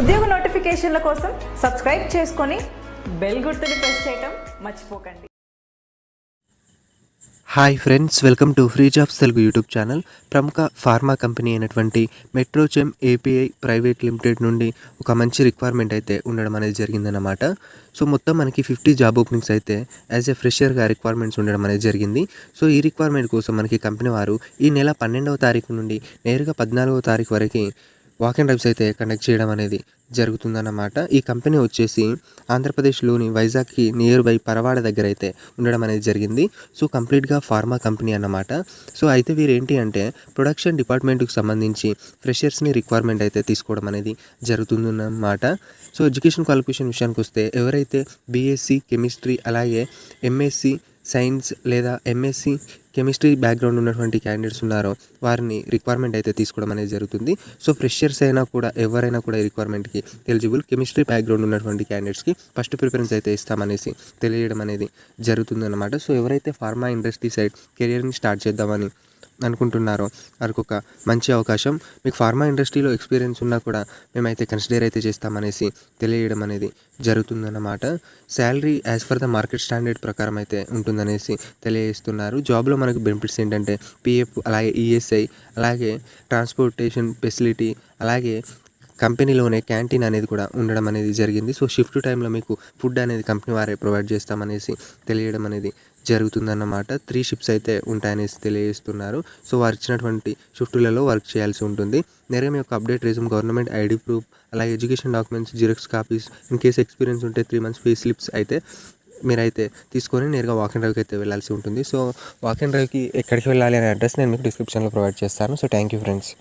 ఉద్యోగ నోటిఫికేషన్ల కోసం సబ్స్క్రైబ్ చేసుకొని బెల్ గుర్తుని ప్రెస్ చేయటం మర్చిపోకండి. Hi friends welcome to free jobs Telugu YouTube channel ప్రముఖ ఫార్మా కంపెనీ అయినటువంటి మెట్రోచెమ్ ఏపీఐ ప్రైవేట్ లిమిటెడ్ నుండి ఒక మంచి రిక్వైర్మెంట్ అయితే ఉండడం అనేది జరిగిందన్నమాట. సో మొత్తం మనకి ఫిఫ్టీ జాబ్ ఓపెనింగ్స్ అయితే యాజ్ ఎ ఫ్రెషర్గా రిక్వైర్మెంట్స్ ఉండడం అనేది జరిగింది. సో ఈ రిక్వైర్మెంట్ కోసం మనకి కంపెనీ వారు ఈ నెల పన్నెండవ తారీఖు నుండి నేరుగా పద్నాలుగవ తారీఖు వరకు వాక్ అండ్ డ్రైవ్స్ అయితే కండక్ట్ చేయడం అనేది జరుగుతుందన్నమాట. ఈ కంపెనీ వచ్చేసి ఆంధ్రప్రదేశ్లోని వైజాగ్కి నియర్ బై పరవాడ దగ్గర అయితే ఉండడం అనేది జరిగింది. సో కంప్లీట్గా ఫార్మా కంపెనీ అన్నమాట. సో అయితే వీరు ఏంటి అంటే ప్రొడక్షన్ డిపార్ట్మెంట్కి సంబంధించి ఫ్రెషర్స్ని రిక్వైర్మెంట్ అయితే తీసుకోవడం అనేది జరుగుతుందన్నమాట. సో ఎడ్యుకేషన్ క్వాలిఫికేషన్ విషయానికి వస్తే ఎవరైతే బీఎస్సీ కెమిస్ట్రీ అలాగే ఎంఎస్సి సైన్స్ లేదా ఎంఎస్సి కెమిస్ట్రీ బ్యాక్గ్రౌండ్ ఉన్నటువంటి క్యాండిడేట్స్ ఉన్నారో వారిని రిక్వైర్మెంట్ అయితే తీసుకోవడం అనేది జరుగుతుంది. సో ఫ్రెషర్స్ అయినా కూడా ఎవరైనా కూడా ఈ రిక్వైర్మెంట్కి ఎలిజిబుల్ కెమిస్ట్రీ బ్యాక్గ్రౌండ్ ఉన్నటువంటి క్యాండిడేట్స్కి ఫస్ట్ ప్రిఫరెన్స్ అయితే ఇస్తామనేసి తెలియడం అనేది జరుగుతుందన్నమాట. సో ఎవరైతే ఫార్మా ఇండస్ట్రీ సైడ్ కెరియర్ని స్టార్ట్ చేద్దామని అనుకుంటున్నారో వారికి ఒక మంచి అవకాశం. మీకు ఫార్మా ఇండస్ట్రీలో ఎక్స్పీరియన్స్ ఉన్నా కూడా మేమైతే కన్సిడర్ అయితే చేస్తామనేసి తెలియడం అనేది జరుగుతుందన్నమాట. Salary as per the market standard ప్రకారం అయితే ఉంటుందనేసి తెలియజేస్తున్నారు. జాబ్లో మనకు బెనిఫిట్స్ ఏంటంటే పిఎఫ్ అలాగే ఈఎస్ఐ అలాగే ట్రాన్స్పోర్టేషన్ ఫెసిలిటీ అలాగే కంపెనీలోనే క్యాంటీన్ అనేది కూడా ఉండడం అనేది జరిగింది. సో షిఫ్ట్ టైంలో మీకు ఫుడ్ అనేది కంపెనీ వారే ప్రొవైడ్ చేస్తామనేసి తెలియడం అనేది జరుగుతుందన్నమాట. త్రీ షిఫ్ట్స్ అయితే ఉంటాయనేసి తెలియజేస్తున్నారు. సో వారు ఇచ్చినటువంటి షిఫ్టులలో వర్క్ చేయాల్సి ఉంటుంది. నేరుగా మీ యొక్క update resume government ID proof అలాగే education documents xerox copies in case experience ఉంటే త్రీ మంత్స్ ఫీస్ స్లిప్స్ అయితే మీరైతే తీసుకొని నేరుగా వాక్ అండ్ డ్రైవ్కి అయితే వెళ్ళాల్సి ఉంటుంది. సో వాక్ అండ్ డ్రైవ్కి ఎక్కడికి వెళ్ళాలి అనే అడ్రస్ నేను మీకు డిస్క్రిప్షన్లో ప్రొవైడ్ చేస్తాను. So thank you friends.